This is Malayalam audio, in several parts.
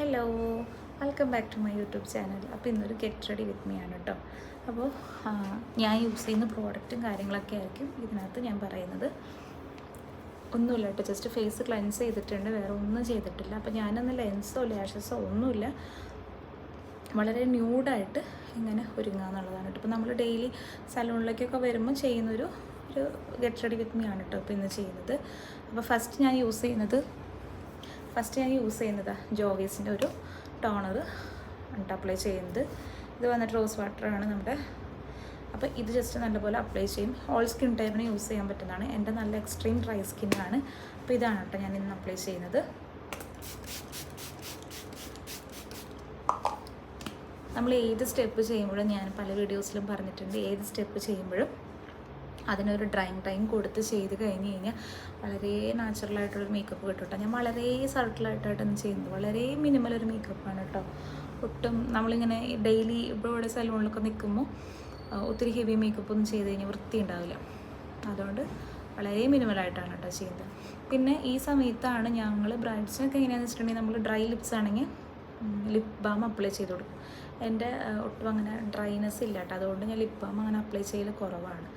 Hello welcome back to my YouTube channel അപ്പോൾ ഇന്നൊരു ഗെറ്റ് റെഡി വിത്ത് മീ ആണ് കേട്ടോ അപ്പോൾ ഞാൻ യൂസ് ചെയ്യുന്ന പ്രോഡക്റ്റും കാര്യങ്ങളൊക്കെ ആയിരിക്കും ഇതിനകത്ത് ഞാൻ പറയുന്നത്. ഒന്നുമില്ല കേട്ടോ ജസ്റ്റ് ഫേസ് ക്ലെൻസ് ചെയ്തിട്ടുണ്ട്. വേറെ ഒന്നും ചെയ്തിട്ടില്ല. അപ്പോൾ ഞാനൊന്ന് ലെൻസോ ലാഷസോ ഒന്നുമില്ല. വളരെ ന്യൂഡായിട്ട് ഇങ്ങനെ ഒരുങ്ങുക എന്നുള്ളതാണ് കേട്ടോ ഇപ്പോൾ നമ്മൾ ഡെയിലി സലൂണിലേക്കൊക്കെ വരുമ്പോൾ ചെയ്യുന്നൊരു ഒരു ഗെറ്റ് റെഡി വിത്ത് മീ ആണ് കേട്ടോ ഇപ്പോൾ ഇന്ന് ചെയ്യുന്നത്. അപ്പോൾ ഫസ്റ്റ് ഞാൻ യൂസ് ചെയ്യുന്നത് ഫസ്റ്റ് ഞാൻ യൂസ് ചെയ്യുന്നത് ജോഗീസിന്റെ ഒരു ടോണർ ആണ് അപ്ലൈ ചെയ്യുന്നത്. ഇത് വന്നിട്ട് റോസ് വാട്ടറാണ് നമ്മുടെ. അപ്പോൾ ഇത് ജസ്റ്റ് നല്ലപോലെ അപ്ലൈ ചെയ്യും. ഓൾ സ്കിൻ ടൈപ്പിന് യൂസ് ചെയ്യാൻ പറ്റുന്നതാണ്. എന്റെ നല്ല എക്സ്ട്രീം ഡ്രൈ സ്കിന്നാണ് അപ്പോൾ ഇതാണ് കേട്ടോ ഞാൻ ഇന്ന് അപ്ലൈ ചെയ്യുന്നത്. നമ്മൾ ഏത് സ്റ്റെപ്പ് ചെയ്യുമ്പോഴും ഞാൻ പല വീഡിയോസിലും പറഞ്ഞിട്ടുണ്ട്. ഏത് സ്റ്റെപ്പ് ചെയ്യുമ്പോഴും അതിനൊരു ഡ്രൈങ് ടൈം കൊടുത്ത് ചെയ്ത് കഴിഞ്ഞ് കഴിഞ്ഞാൽ വളരെ നാച്ചുറലായിട്ടുള്ളൊരു മേക്കപ്പ് കിട്ടും ഞാൻ വളരെ സട്ടിലായിട്ടായിട്ടാണ് ചെയ്യുന്നത്. വളരെ മിനിമൽ ഒരു മേക്കപ്പാണ് കേട്ടോ. ഒട്ടും നമ്മളിങ്ങനെ ഡെയിലി ഇപ്പോൾ ഇവിടെ സലൂണിലൊക്കെ നിൽക്കുമ്പോൾ ഒത്തിരി ഹെവി മേക്കപ്പ് ഒന്നും ചെയ്ത് കഴിഞ്ഞാൽ വൃത്തി ഉണ്ടാവില്ല. അതുകൊണ്ട് വളരെ മിനിമലായിട്ടാണ് കേട്ടോ ചെയ്യുന്നത്. പിന്നെ ഈ സമയത്താണ് ഞങ്ങൾ ബ്രൈഡ്സിനൊക്കെ എങ്ങനെയാണെന്ന് വെച്ചിട്ടുണ്ടെങ്കിൽ നമ്മൾ ഡ്രൈ ലിപ്സ് ആണെങ്കിൽ ലിപ് ബാം അപ്ലൈ ചെയ്ത് കൊടുക്കും. എന്റെ ഒട്ടും അങ്ങനെ ഡ്രൈനെസ് ഇല്ല കേട്ടോ. അതുകൊണ്ട് ഞാൻ ലിപ് ബാം അങ്ങനെ അപ്ലൈ ചെയ്യൽ കുറവാണ്.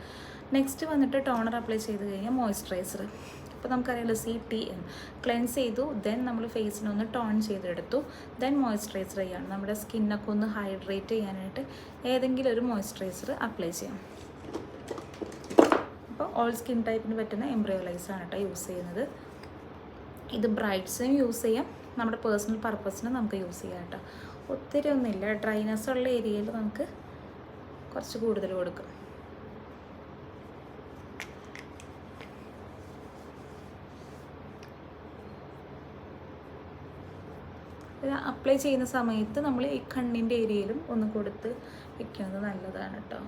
നെക്സ്റ്റ് വന്നിട്ട് ടോണർ അപ്ലൈ ചെയ്ത് കഴിഞ്ഞാൽ മോയ്സ്ചറൈസർ അപ്പോൾ നമുക്കറിയാലോ സി ടി എം ക്ലെൻസ് ചെയ്തു ദെൻ നമ്മൾ ഫേസിനൊന്ന് ടോൺ ചെയ്തെടുത്തു. ദെൻ മോയ്സ്ചറൈസർ ചെയ്യാണ്. നമ്മുടെ സ്കിന്നൊക്കെ ഒന്ന് ഹൈഡ്രേറ്റ് ചെയ്യാനായിട്ട് ഏതെങ്കിലും ഒരു മോയ്സ്ചറൈസർ അപ്ലൈ ചെയ്യാം. അപ്പോൾ ഓൾ സ്കിൻ ടൈപ്പിന് പറ്റുന്ന എംബ്രിയോലൈസ് ആണ് കേട്ടോ യൂസ് ചെയ്യുന്നത്. ഇത് ബ്രൈറ്റ്സും യൂസ് ചെയ്യാം. നമ്മുടെ പേഴ്സണൽ പർപ്പസിന് നമുക്ക് യൂസ് ചെയ്യാം കേട്ടോ ഒത്തിരി ഒന്നുമില്ല. ഡ്രൈനസ് ഉള്ള ഏരിയയിൽ നമുക്ക് കുറച്ച് കൂടുതൽ കൊടുക്കും. ഇത് അപ്ലൈ ചെയ്യുന്ന സമയത്ത് നമ്മൾ ഈ കണ്ണിന്റെ ഏരിയയിലും ഒന്ന് കൊടുത്ത് വെക്കുന്നത് നല്ലതാണ് കേട്ടോ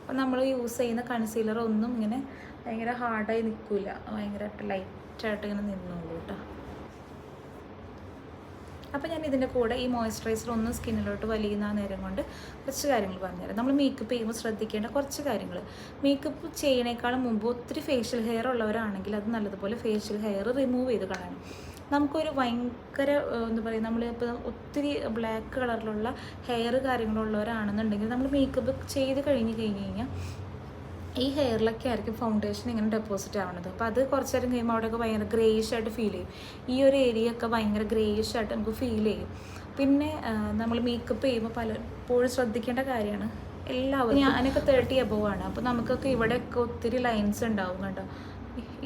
അപ്പം നമ്മൾ യൂസ് ചെയ്യുന്ന കൺസീലർ ഒന്നും ഇങ്ങനെ ഭയങ്കര ഹാർഡായി നിൽക്കില്ല ഭയങ്കരമായിട്ട് ലൈറ്റായിട്ട് ഇങ്ങനെ നിന്നോളൂ കേട്ടോ അപ്പോൾ ഞാൻ ഇതിന്റെ കൂടെ ഈ മോയ്സ്ചറൈസർ ഒന്നും സ്കിന്നിലോട്ട് വലിയുന്ന നേരം കൊണ്ട് കുറച്ച് കാര്യങ്ങൾ പറഞ്ഞുതരാം. നമ്മൾ മേക്കപ്പ് ചെയ്യുമ്പോൾ ശ്രദ്ധിക്കേണ്ട കുറച്ച് കാര്യങ്ങൾ മേക്കപ്പ് ചെയ്യണേക്കാളും മുമ്പ് ഒത്തിരി ഫേഷ്യൽ ഹെയർ ഉള്ളവരാണെങ്കിൽ അത് നല്ലതുപോലെ ഫേഷ്യൽ ഹെയർ റിമൂവ് ചെയ്ത് കളയണം. നമുക്കൊരു ഭയങ്കര എന്താ പറയുക നമ്മൾ ഇപ്പോൾ ഒത്തിരി ബ്ലാക്ക് കളറിലുള്ള ഹെയർ കാര്യങ്ങളുള്ളവരാണെന്നുണ്ടെങ്കിൽ നമ്മൾ മേക്കപ്പ് ചെയ്ത് കഴിഞ്ഞ് കഴിഞ്ഞ് കഴിഞ്ഞാൽ ഈ ഹെയറിലൊക്കെ ആയിരിക്കും ഫൗണ്ടേഷൻ ഇങ്ങനെ ഡെപ്പോസിറ്റ് ആവുന്നത്. അപ്പോൾ അത് കുറച്ച് നേരം കഴിയുമ്പോൾ അവിടെയൊക്കെ ഭയങ്കര ഗ്രേയിഷ് ആയിട്ട് ഫീൽ ചെയ്യും. ഈ ഒരു ഏരിയ ഒക്കെ ഭയങ്കര ഗ്രേയിഷ് ആയിട്ട് നമുക്ക് ഫീൽ ചെയ്യും. പിന്നെ നമ്മൾ മേക്കപ്പ് ചെയ്യുമ്പോൾ പലപ്പോഴും ശ്രദ്ധിക്കേണ്ട കാര്യമാണ് എല്ലാവരും ഞാനൊക്കെ തേർട്ടി എബോവ് ആണ്. അപ്പോൾ നമുക്കൊക്കെ ഇവിടെയൊക്കെ ഒത്തിരി ലൈൻസ് ഉണ്ടാവും കണ്ടോ?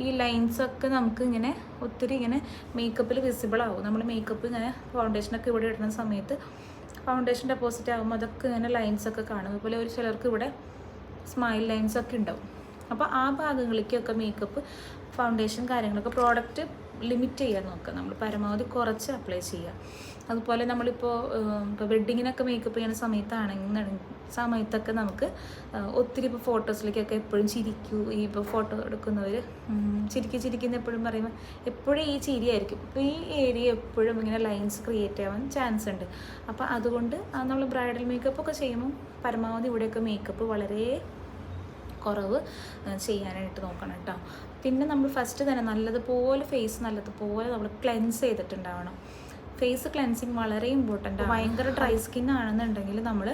ഈ ലൈൻസൊക്കെ നമുക്ക് ഇങ്ങനെ ഒത്തിരി ഇങ്ങനെ മേക്കപ്പിൽ വിസിബിൾ ആവും. നമ്മൾ മേക്കപ്പ് ഇങ്ങനെ ഫൗണ്ടേഷനൊക്കെ ഇവിടെ ഇടുന്ന സമയത്ത് ഫൗണ്ടേഷൻ ഡെപ്പോസിറ്റ് ആകുമ്പോൾ അതൊക്കെ ഇങ്ങനെ ലൈൻസൊക്കെ കാണും. അതുപോലെ ഒരു ചിലർക്ക് ഇവിടെ സ്മൈൽ ലൈൻസൊക്കെ ഉണ്ടാവും. അപ്പോൾ ആ ഭാഗങ്ങളിലേക്കൊക്കെ മേക്കപ്പ് ഫൗണ്ടേഷൻ കാര്യങ്ങളൊക്കെ പ്രോഡക്റ്റ് ലിമിറ്റ് ചെയ്യാൻ നോക്കുക. നമ്മൾ പരമാവധി കുറച്ച് അപ്ലൈ ചെയ്യുക. അതുപോലെ നമ്മളിപ്പോൾ ഇപ്പോൾ വെഡ്ഡിങ്ങിനൊക്കെ മേക്കപ്പ് ചെയ്യുന്ന സമയത്താണെങ്കിൽ സമയത്തൊക്കെ നമുക്ക് ഒത്തിരി ഇപ്പോൾ ഫോട്ടോസിലേക്കൊക്കെ എപ്പോഴും ചിരിക്കൂ. ഈ ഇപ്പോൾ ഫോട്ടോ എടുക്കുന്നവർ ചിരിക്കി ചിരിക്കുന്ന എപ്പോഴും പറയുമ്പോൾ എപ്പോഴും ഈ ചിരിയായിരിക്കും അപ്പോൾ ഈ ഏരിയ എപ്പോഴും ഇങ്ങനെ ലൈൻസ് ക്രിയേറ്റ് ആവാൻ ചാൻസ് ഉണ്ട്. അപ്പോൾ അതുകൊണ്ട് നമ്മൾ ബ്രൈഡൽ മേക്കപ്പ് ഒക്കെ ചെയ്യുമ്പോൾ പരമാവധി ഇവിടെയൊക്കെ മേക്കപ്പ് വളരെ കുറവ് ചെയ്യാനായിട്ട് നോക്കണം കേട്ടോ. പിന്നെ നമ്മൾ ഫസ്റ്റ് തന്നെ നല്ലതുപോലെ ഫേസ് നല്ലതുപോലെ നമ്മൾ ക്ലെൻസ് ചെയ്തിട്ടുണ്ടാവണം. ഫേസ് ക്ലെൻസിങ് വളരെ ഇമ്പോർട്ടന്റ് ഭയങ്കര ഡ്രൈ സ്കിൻ ആണെന്നുണ്ടെങ്കിൽ നമ്മൾ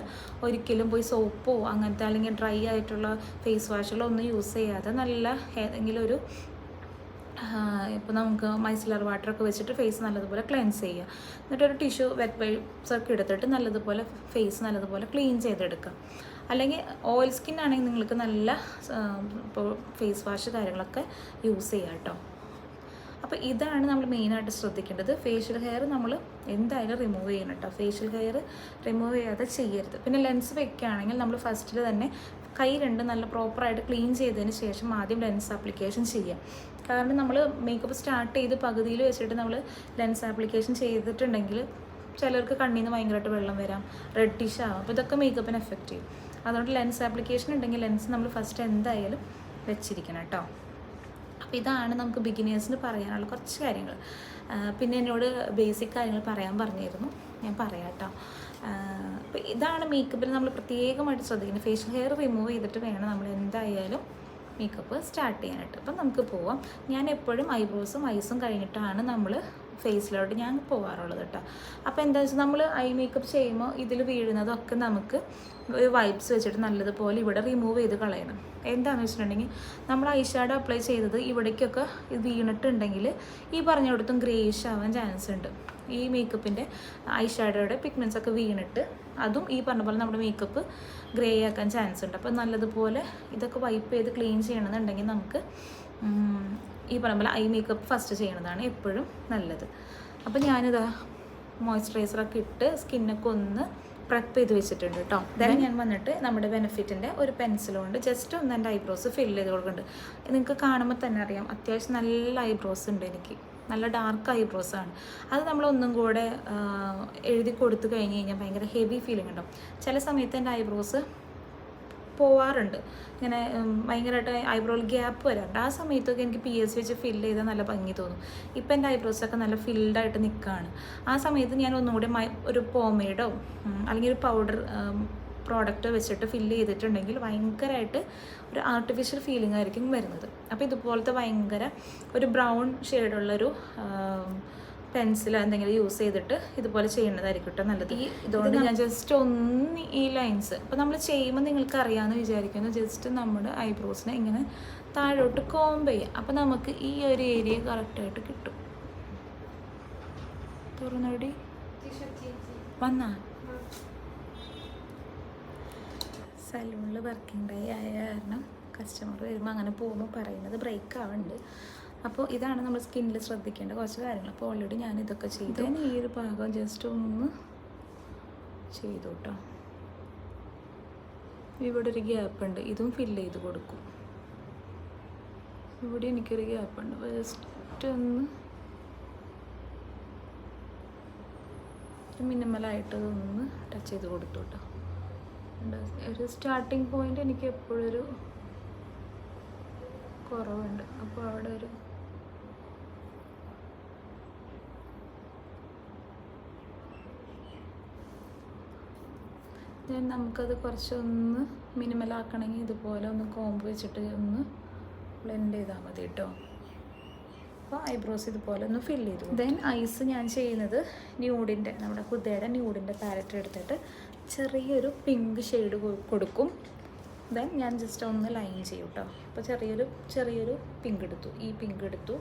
ഒരിക്കലും പോയി സോപ്പോ അങ്ങനത്തെ അല്ലെങ്കിൽ ഡ്രൈ ആയിട്ടുള്ള ഫേസ് വാഷുകളോ ഒന്നും യൂസ് ചെയ്യാതെ നല്ല ഏതെങ്കിലും ഒരു ഇപ്പോൾ നമുക്ക് മൈസിലർ വാട്ടറൊക്കെ വെച്ചിട്ട് ഫേസ് നല്ലതുപോലെ ക്ലെൻസ് ചെയ്യുക. എന്നിട്ടൊരു ടിഷ്യൂ വെറ്റ് വൈപ്സ് ഒക്കെ എടുത്തിട്ട് നല്ലതുപോലെ ഫേസ് നല്ലതുപോലെ ക്ലീൻ ചെയ്തെടുക്കുക. അല്ലെങ്കിൽ ഓയിൽ സ്കിൻ ആണെങ്കിൽ നിങ്ങൾക്ക് നല്ല ഇപ്പോൾ ഫേസ് വാഷ് കാര്യങ്ങളൊക്കെ യൂസ് ചെയ്യാം കേട്ടോ. അപ്പോൾ ഇതാണ് നമ്മൾ മെയിനായിട്ട് ശ്രദ്ധിക്കേണ്ടത്. ഫേഷ്യൽ ഹെയർ നമ്മൾ എന്തായാലും റിമൂവ് ചെയ്യണം കേട്ടോ. ഫേഷ്യൽ ഹെയർ റിമൂവ് ചെയ്യാതെ ചെയ്യരുത്. പിന്നെ ലെൻസ് വെക്കുകയാണെങ്കിൽ നമ്മൾ ഫസ്റ്റിൽ തന്നെ കൈ രണ്ട് നല്ല പ്രോപ്പറായിട്ട് ക്ലീൻ ചെയ്തതിന് ശേഷം ആദ്യം ലെൻസ് ആപ്ലിക്കേഷൻ ചെയ്യാം. കാരണം നമ്മൾ മേക്കപ്പ് സ്റ്റാർട്ട് ചെയ്ത് പകുതിയിൽ വെച്ചിട്ട് നമ്മൾ ലെൻസ് ആപ്ലിക്കേഷൻ ചെയ്തിട്ടുണ്ടെങ്കിൽ ചിലർക്ക് കണ്ണിൽ നിന്ന് ഭയങ്കരമായിട്ട് വെള്ളം വരാം. റെഡിഷ് ആവാം. അപ്പോൾ ഇതൊക്കെ മേക്കപ്പിന് എഫക്റ്റ് ചെയ്യും. അതുകൊണ്ട് ലെൻസ് ആപ്ലിക്കേഷൻ ഉണ്ടെങ്കിൽ ലെൻസ് നമ്മൾ ഫസ്റ്റ് എന്തായാലും വെച്ചിരിക്കണം കേട്ടോ. അപ്പോൾ ഇതാണ് നമുക്ക് ബിഗിനേഴ്സിന് പറയാനുള്ള കുറച്ച് കാര്യങ്ങൾ. പിന്നെ എന്നോട് ബേസിക് കാര്യങ്ങൾ പറയാൻ പറഞ്ഞിരുന്നു. ഞാൻ പറയാം കേട്ടോ. അപ്പോൾ ഇതാണ് മേക്കപ്പിൽ നമ്മൾ പ്രത്യേകമായിട്ട് ശ്രദ്ധിക്കുന്നത് ഫേഷ്യൽ ഹെയർ റിമൂവ് ചെയ്തിട്ട് വേണം നമ്മൾ എന്തായാലും മേക്കപ്പ് സ്റ്റാർട്ട് ചെയ്യാനായിട്ട്. അപ്പം നമുക്ക് പോവാം. ഞാൻ എപ്പോഴും ഐബ്രോസും ഐസും കഴിഞ്ഞിട്ടാണ് നമ്മൾ ഫേസിലോട്ട് ഞാൻ പോകാറുള്ളത് കേട്ടോ അപ്പോൾ എന്താ വെച്ചാൽ നമ്മൾ ഐ മേക്കപ്പ് ചെയ്യുമ്പോൾ ഇതിൽ വീഴുന്നതൊക്കെ നമുക്ക് വൈപ്സ് വെച്ചിട്ട് നല്ലതുപോലെ ഇവിടെ റിമൂവ് ചെയ്ത് കളയണം. എന്താണെന്ന് വെച്ചിട്ടുണ്ടെങ്കിൽ നമ്മൾ ഐ ഷാഡോ അപ്ലൈ ചെയ്തത് ഇവിടേക്കൊക്കെ വീണിട്ടുണ്ടെങ്കിൽ ഈ പറഞ്ഞിടത്തും ഗ്രേഷ് ആവാൻ ചാൻസ് ഉണ്ട്. ഈ മേക്കപ്പിന്റെ ഐ ഷാഡോയുടെ ഒക്കെ വീണിട്ട് അതും ഈ പറഞ്ഞ പോലെ നമ്മുടെ മേക്കപ്പ് ഗ്രേ ആക്കാൻ ചാൻസ് ഉണ്ട്. അപ്പോൾ നല്ലതുപോലെ ഇതൊക്കെ വൈപ്പ് ചെയ്ത് ക്ലീൻ ചെയ്യണമെന്നുണ്ടെങ്കിൽ നമുക്ക് ഈ പറയുമ്പോൾ പോലെ ഐ മേക്കപ്പ് ഫസ്റ്റ് ചെയ്യണതാണ് എപ്പോഴും നല്ലത്. അപ്പോൾ ഞാനിതാ മോയ്സ്ചറൈസറൊക്കെ ഇട്ട് സ്കിന്നൊക്കെ ഒന്ന് പ്രപ്പ് ചെയ്ത് വെച്ചിട്ടുണ്ട് കേട്ടോ ദെൻ ഞാൻ വന്നിട്ട് നമ്മുടെ ബെനിഫിറ്റിന്റെ ഒരു പെൻസിൽ കൊണ്ട് ജസ്റ്റ് ഒന്ന് എന്റെ ഐബ്രോസ് ഫിൽ ചെയ്ത് കൊടുക്കുന്നുണ്ട്. നിങ്ങൾക്ക് കാണുമ്പോൾ തന്നെ അറിയാം അത്യാവശ്യം നല്ല ഐബ്രോസ് ഉണ്ട് എനിക്ക്. നല്ല ഡാർക്ക് ഐബ്രോസ് ആണ്. അത് നമ്മൾ ഒന്നും കൂടെ എഴുതി കൊടുത്തു കഴിഞ്ഞ് കഴിഞ്ഞാൽ ഭയങ്കര ഹെവി ഫീലിംഗ് ഉണ്ടാവും ചില സമയത്ത് എന്റെ ഐബ്രോസ് പോവാറുണ്ട്. ഇങ്ങനെ ഭയങ്കരമായിട്ട് ഐബ്രോയിൽ ഗ്യാപ്പ് വരാറുണ്ട്. ആ സമയത്തൊക്കെ എനിക്ക് പി എസ് വെച്ച് ഫില്ല് ചെയ്താൽ നല്ല ഭംഗി തോന്നും. ഇപ്പം എന്റെ ഐബ്രോസൊക്കെ നല്ല ഫിൽഡായിട്ട് നിൽക്കുകയാണ് ആ സമയത്ത് ഞാൻ ഒന്നുകൂടി ഒരു പോമേഡോ അല്ലെങ്കിൽ ഒരു പൗഡർ പ്രോഡക്റ്റ് വെച്ചിട്ട് ഫില്ല് ചെയ്തിട്ടുണ്ടെങ്കിൽ ഭയങ്കരമായിട്ട് ഒരു ആർട്ടിഫിഷ്യൽ ഫീലിംഗ് ആയിരിക്കും വരുന്നത്. അപ്പോൾ ഇതുപോലത്തെ ഭയങ്കര ഒരു ബ്രൗൺ ഷെയ്ഡുള്ളൊരു പെൻസിൽ എന്തെങ്കിലും യൂസ് ചെയ്തിട്ട് ഇതുപോലെ ചെയ്യുന്നതായിരിക്കും കേട്ടോ നല്ലത്. ഈ ഇതുകൊണ്ട് ഞാൻ ജസ്റ്റ് ഒന്ന് ഈ ലൈൻസ് അപ്പോൾ നമ്മൾ ചെയ്യുമ്പോൾ നിങ്ങൾക്ക് അറിയാമെന്ന് വിചാരിക്കുന്നു. ജസ്റ്റ് നമ്മുടെ ഐബ്രോസിനെ ഇങ്ങനെ താഴോട്ട് കോംബ് ചെയ്യാം. അപ്പോൾ നമുക്ക് ഈ ഒരു ഏരിയ കറക്റ്റായിട്ട് കിട്ടും. തുറന്നടി. വന്നാ? സലൂണിൽ വർക്കിംഗ് ഡേ ആയ കാരണം കസ്റ്റമർ വരുമ്പോൾ അങ്ങനെ പോകുമ്പോൾ പറയുന്നത് ബ്രേക്ക് ആവുന്നുണ്ട് അപ്പോൾ ഇതാണ് നമ്മൾ സ്കിന്നിൽ ശ്രദ്ധിക്കേണ്ട കുറച്ച് കാര്യങ്ങൾ. അപ്പോൾ ഓൾറെഡി ഞാൻ ഇതൊക്കെ ചെയ്തു. ഞാൻ ഈ ഒരു ഭാഗം ജസ്റ്റ് ഒന്ന് ചെയ്തു കേട്ടോ ഇവിടെ ഒരു ഗ്യാപ്പ് ഉണ്ട്. ഇതും ഫില്ല് ചെയ്ത് കൊടുക്കും. ഇവിടെ എനിക്കൊരു ഗ്യാപ്പ് ഉണ്ട്. ജസ്റ്റ് ഒന്ന് മിനിമലായിട്ട് ഒന്ന് ടച്ച് ചെയ്ത് കൊടുത്തു കേട്ടോ ഒരു സ്റ്റാർട്ടിങ് പോയിന്റ് എനിക്ക് എപ്പോഴൊരു കുറവുണ്ട്. അപ്പോൾ അവിടെ ഒരു then നമുക്കത് കുറച്ചൊന്ന് മിനിമലാക്കണമെങ്കിൽ ഇതുപോലെ ഒന്ന് കോമ്പ് വെച്ചിട്ട് ഒന്ന് ബ്ലെൻഡ് ചെയ്താൽ മതി കേട്ടോ. അപ്പോൾ ഐബ്രോസ് ഇതുപോലെ ഒന്ന് ഫില്ല് ചെയ്തു ദെൻ ഐസ് ഞാൻ ചെയ്യുന്നത് ന്യൂഡിന്റെ നമ്മുടെ കുതിരയുടെ ന്യൂഡിന്റെ പാലറ്റ് എടുത്തിട്ട് ചെറിയൊരു പിങ്ക് ഷെയ്ഡ് കൊടുക്കും. ദെൻ ഞാൻ ജസ്റ്റ് ഒന്ന് ലൈൻ ചെയ്യും കേട്ടോ അപ്പോൾ ചെറിയൊരു ചെറിയൊരു പിങ്ക് എടുത്തു. ഈ പിങ്ക് എടുത്തു.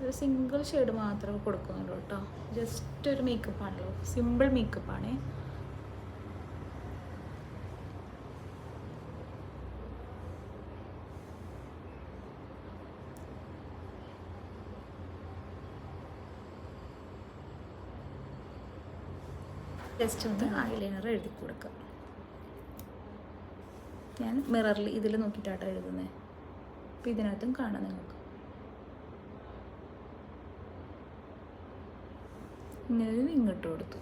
ഒരു സിംഗിൾ ഷെയ്ഡ് മാത്രമേ കൊടുക്കുന്നുള്ളൂ കേട്ടോ. ജസ്റ്റ് ഒരു മേക്കപ്പ് ആണല്ലോ. സിമ്പിൾ മേക്കപ്പ് ആണ്. ജസ്റ്റ് ഒന്ന് ഐലൈനർ എഴുതി കൊടുക്കുക ഞാൻ മിററിൽ ഇതിൽ നോക്കിയിട്ടാട്ടോ എഴുതുന്നത് അപ്പോൾ ഇതിനകത്തും കാണാം നിങ്ങൾക്ക്. ഇങ്ങനെ ഇങ്ങോട്ട് കൊടുത്തു.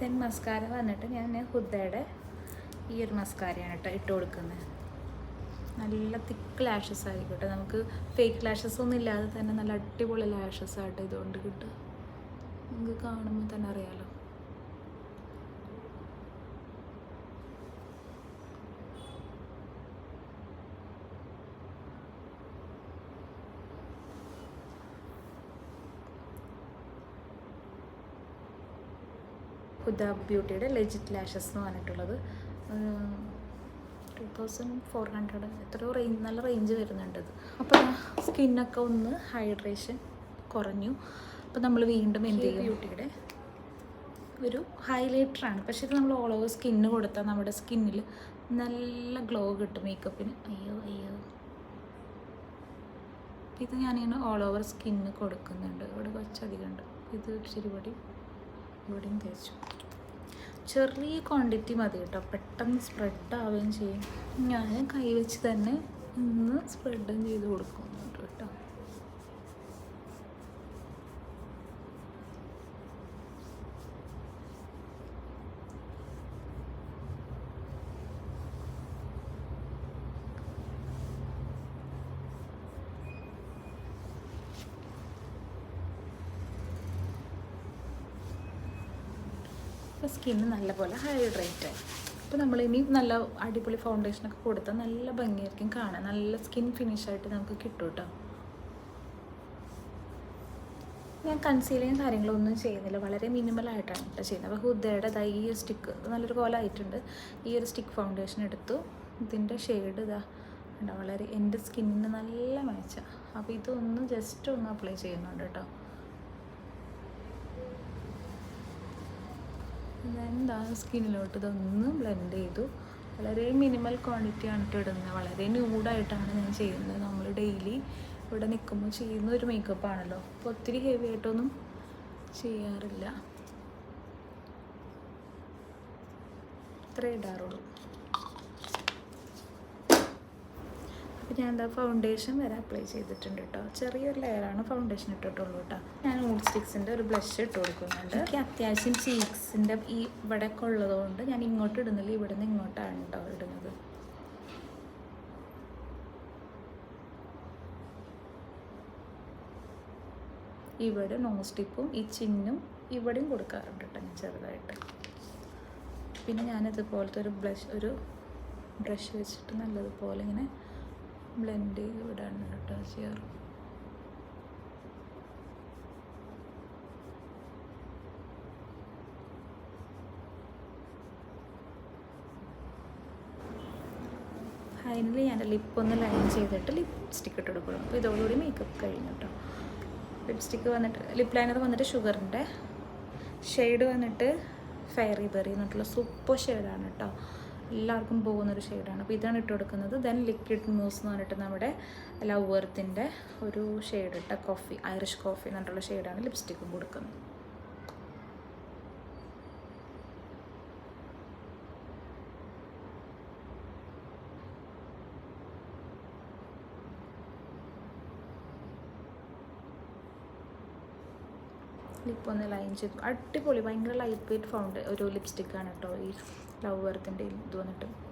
തെൻ മസ്കാര വന്നിട്ട് ഞാൻ ഹുദയുടെ ഈ ഒരു മസ്കാരയാണ് കേട്ടോ ഇട്ട് കൊടുക്കുന്നത്. നല്ല തിക്ക് ലാഷസ് ആയിക്കോട്ടെ. നമുക്ക് ഫേക്ക് ലാഷസ് ഒന്നും ഇല്ലാതെ തന്നെ നല്ല അടിപൊളി ലാഷസ് ആയിട്ട് ഇതുകൊണ്ട് കിട്ടുക. നമുക്ക് കാണുമ്പോൾ തന്നെ അറിയാലോ. ഹുദ ബ്യൂട്ടിയുടെ ലെജിറ്റ് ലാഷസ് എന്ന് പറഞ്ഞിട്ടുള്ളത്. തൗസൻഡ് ഫോർ ഹൺഡ്രഡ് എത്രയോ റേഞ്ച് നല്ല റേഞ്ച് വരുന്നുണ്ട് അപ്പോൾ സ്കിന്നൊക്കെ ഒന്ന് ഹൈഡ്രേഷൻ കുറഞ്ഞു. അപ്പോൾ നമ്മൾ വീണ്ടും എന്ത് ചെയ്യും? ബ്യൂട്ടിയുടെ ഒരു ഹൈലൈറ്ററാണ് പക്ഷേ ഇത് നമ്മൾ ഓൾ ഓവർ സ്കിന്ന് കൊടുത്താൽ നമ്മുടെ സ്കിന്നിൽ നല്ല ഗ്ലോ കിട്ടും മേക്കപ്പിന് അയ്യോ അയ്യോ. ഇത് ഞാനിങ്ങനെ ഓൾ ഓവർ സ്കിന്ന് കൊടുക്കുന്നുണ്ട്. ഇവിടെ കുറച്ചധികം ഉണ്ട്. ഇത് ഇച്ചിരി പൊടി. ഇവിടെയും തേച്ചു. ചെറിയ ക്വാണ്ടിറ്റി മതി കേട്ടോ. പെട്ടെന്ന് സ്പ്രെഡ് ആവുകയും ചെയ്യും. ഞാൻ കൈ വെച്ച് തന്നെ ഒന്ന് സ്പ്രെഡും ചെയ്ത് കൊടുക്കുന്നുണ്ട് കേട്ടോ. സ്കിന്ന് നല്ലപോലെ ഹൈഡ്രേറ്റ് ആയി. അപ്പോൾ നമ്മളിനി നല്ല അടിപൊളി ഫൗണ്ടേഷനൊക്കെ കൊടുത്താൽ നല്ല ഭംഗിയായിരിക്കും കാണാൻ. നല്ല സ്കിൻ ഫിനിഷായിട്ട് നമുക്ക് കിട്ടും കേട്ടോ ഞാൻ കൺസീലിങ് കാര്യങ്ങളൊന്നും ചെയ്യുന്നില്ല. വളരെ മിനിമലായിട്ടാണ് കേട്ടോ ചെയ്യുന്നത്. അപ്പോൾ ഹുദയുടെ ദാ ഈ ഒരു സ്റ്റിക്ക് നല്ലൊരു കോലമായിട്ടുണ്ട് ഈ ഒരു സ്റ്റിക്ക് ഫൗണ്ടേഷൻ എടുത്തു. ഇതിന്റെ ഷെയ്ഡ് ഇതാ വളരെ എന്റെ സ്കിന്നിന് നല്ല മേച്ച അപ്പോൾ ഇതൊന്ന് ജസ്റ്റ് ഒന്ന് അപ്ലൈ ചെയ്യുന്നുണ്ട് കേട്ടോ എന്താ സ്കിന്നിലോട്ട് ഇതൊന്ന് ബ്ലെൻഡ് ചെയ്തു. വളരെ മിനിമൽ ക്വാണ്ടിറ്റി ആണ് കേട്ടോ ഇടുന്നത് വളരെ ന്യൂഡായിട്ടാണ് ഞാൻ ചെയ്യുന്നത് നമ്മൾ ഡെയിലി ഇവിടെ നിൽക്കുമ്പോൾ ചെയ്യുന്ന ഒരു മേക്കപ്പ് ആണല്ലോ. അപ്പോൾ ഒത്തിരി ഹെവി ആയിട്ടൊന്നും ചെയ്യാറില്ല. ഇത്രേ ഇടാറുള്ളൂ. അപ്പോൾ ഞാൻ എന്താ ഫൗണ്ടേഷൻ വരെ അപ്ലൈ ചെയ്തിട്ടുണ്ട് കേട്ടോ ചെറിയൊരു ലെയറാണ് ഫൗണ്ടേഷൻ ഇട്ടിട്ടുള്ളൂ കേട്ടോ ഞാൻ മൂഡ് സ്റ്റിക്സിന്റെ ഒരു ബ്ലഷ് ഇട്ട് കൊടുക്കുന്നുണ്ട്. എനിക്ക് അത്യാവശ്യം ചീക്സിന്റെ ഈ ഇവിടെ ഒക്കെ ഉള്ളതുകൊണ്ട് ഞാൻ ഇങ്ങോട്ട് ഇടുന്നില്ല ഇവിടെ നിന്ന് ഇങ്ങോട്ടാണ് കേട്ടോ ഇടുന്നത്. ഇവിടെ നോസ് ടിപ്പും ഈ ചിന്നും ഇവിടെയും കൊടുക്കാറുണ്ട് കേട്ടോ ഞാൻ ചെറുതായിട്ട്. പിന്നെ ഞാനിതുപോലത്തെ ഒരു ബ്ലഷ് ഒരു ബ്രഷ് വെച്ചിട്ട് നല്ലതുപോലെ ഇങ്ങനെ ബ്ലെൻഡ് ചെയ്ത് വിടാണ് കേട്ടോ ചെയ്യാറ്. ഫൈനലി ഞാൻ ലിപ്പ് ഒന്ന് ലൈൻ ചെയ്തിട്ട് ലിപ്സ്റ്റിക്ക് ഇട്ട് കൊടുക്കണം. അപ്പോൾ ഇതോടുകൂടി മേക്കപ്പ് കഴിഞ്ഞു കേട്ടോ. ലിപ്സ്റ്റിക്ക് വന്നിട്ട് ലിപ് ലൈനർ വന്നിട്ട് ഷുഗറിന്റെ ഷെയ്ഡ് വന്നിട്ട് ഫെയറി ബെറി എന്നിട്ടുള്ള സൂപ്പർ ഷെയ്ഡാണ് കേട്ടോ. എല്ലാവർക്കും പോകുന്നൊരു ഷെയ്ഡാണ് അപ്പോൾ ഇതാണ് ഇട്ട് കൊടുക്കുന്നത്. ദെൻ ലിക്വിഡ് മൂസ് എന്ന് പറഞ്ഞിട്ട് നമ്മുടെ ലവ് എർത്തിന്റെ ഒരു ഷെയ്ഡ് ഇട്ട കോഫി ഐറിഷ് കോഫി എന്നിട്ടുള്ള ഷെയ്ഡാണ് ലിപ്സ്റ്റിക്കും കൊടുക്കുന്നത്. ഒന്ന് ലൈൻ ചെയ്തു അടിപൊളി. ഭയങ്കര ലൈറ്റ് വെയിറ്റ് ഫൗണ്ട് ഒരു ലിപ്സ്റ്റിക്കാണ് കേട്ടോ ഈ ലവ് എർത്തിന്റെ ഇത് വന്നിട്ട്.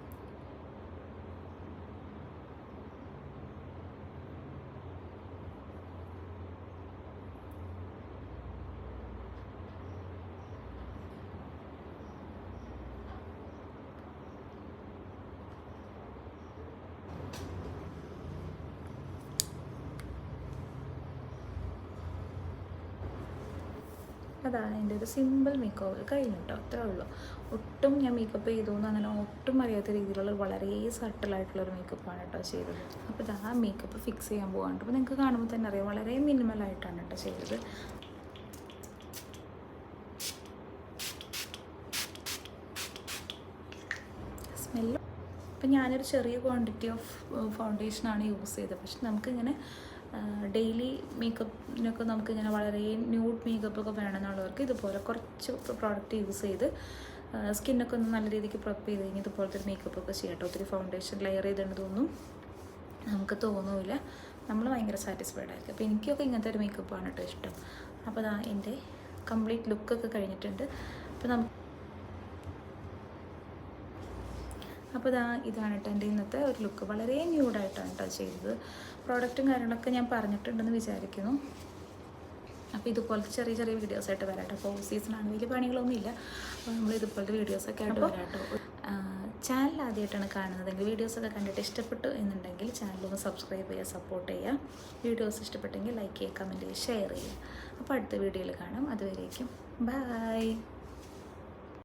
അതാണ് എന്റെ ഒരു സിമ്പിൾ മേക്ക് ഓവർ കഴിഞ്ഞു കേട്ടോ അത്രേ ഉള്ളൂ. ഒട്ടും ഞാൻ മേക്കപ്പ് ചെയ്തു എന്ന് അങ്ങനെ ഒട്ടും അറിയാത്ത രീതിയിലുള്ള വളരെ സട്ടിലായിട്ടുള്ള ഒരു മേക്കപ്പാണ് കേട്ടോ ചെയ്തത്. അപ്പോൾ ഇതാ മേക്കപ്പ് ഫിക്സ് ചെയ്യാൻ പോകാണ്ട് അപ്പോൾ നിങ്ങൾക്ക് കാണുമ്പോൾ തന്നെ അറിയാം വളരെ മിനിമലായിട്ടാണ് കേട്ടോ ചെയ്തത്. സ്മെല്ല് അപ്പം ഞാനൊരു ചെറിയ ക്വാണ്ടിറ്റി ഓഫ് ഫൗണ്ടേഷനാണ് യൂസ് ചെയ്തത്. പക്ഷെ നമുക്കിങ്ങനെ ഡെയിലി മേക്കപ്പിനൊക്കെ നമുക്കിങ്ങനെ വളരെ ന്യൂഡ് മേക്കപ്പൊക്കെ വേണമെന്നുള്ളവർക്ക് ഇതുപോലെ കുറച്ച് പ്രോഡക്റ്റ് യൂസ് ചെയ്ത് സ്കിന്നൊക്കെ ഒന്ന് നല്ല രീതിക്ക് പ്രപ്പ് ചെയ്ത് കഴിഞ്ഞാൽ ഇതുപോലത്തെ മേക്കപ്പൊക്കെ ചെയ്യട്ടോ. ഒത്തിരി ഫൗണ്ടേഷൻ ലെയർ ചെയ്തിട്ടുണ്ടെന്നൊന്നും നമുക്ക് തോന്നില്ല. നമ്മൾ ഭയങ്കര സാറ്റിസ്ഫൈഡ് ആയിരിക്കും. അപ്പോൾ എനിക്കൊക്കെ ഇങ്ങനത്തെ ഒരു മേക്കപ്പാണ് കേട്ടോ ഇഷ്ടം. അപ്പോൾ അതാ എന്റെ കംപ്ലീറ്റ് ലുക്കൊക്കെ കഴിഞ്ഞിട്ടുണ്ട്. അപ്പോൾ നമുക്ക് അപ്പോൾ ഇതാ ഇതാണ് കേട്ടോ എന്റെ ഇന്നത്തെ ഒരു ലുക്ക്. വളരെ ന്യൂഡായിട്ടാണ് കേട്ടോ ചെയ്തത്. പ്രോഡക്റ്റും കാര്യങ്ങളൊക്കെ ഞാൻ പറഞ്ഞിട്ടുണ്ടെന്ന് വിചാരിക്കുന്നു. അപ്പോൾ ഇതുപോലത്തെ ചെറിയ ചെറിയ വീഡിയോസ് ആയിട്ട് വരാം കേട്ടോ. അപ്പോൾ സീസണാണ് വലിയ പണികളൊന്നുമില്ല അപ്പോൾ നമ്മൾ ഇതുപോലത്തെ വീഡിയോസൊക്കെ ആയിട്ട് വരാം കേട്ടോ. ചാനൽ ആദ്യമായിട്ടാണ് കാണുന്നതെങ്കിൽ വീഡിയോസൊക്കെ കണ്ടിട്ട് ഇഷ്ടപ്പെട്ടു എന്നുണ്ടെങ്കിൽ ചാനലൊന്ന് സബ്സ്ക്രൈബ് ചെയ്യുക സപ്പോർട്ട് ചെയ്യുക. വീഡിയോസ് ഇഷ്ടപ്പെട്ടെങ്കിൽ ലൈക്ക് ചെയ്യുക കമന്റ് ചെയ്യുക ഷെയർ ചെയ്യുക. അപ്പോൾ അടുത്ത വീഡിയോയിൽ കാണാം. അതുവരേക്കും. ബൈ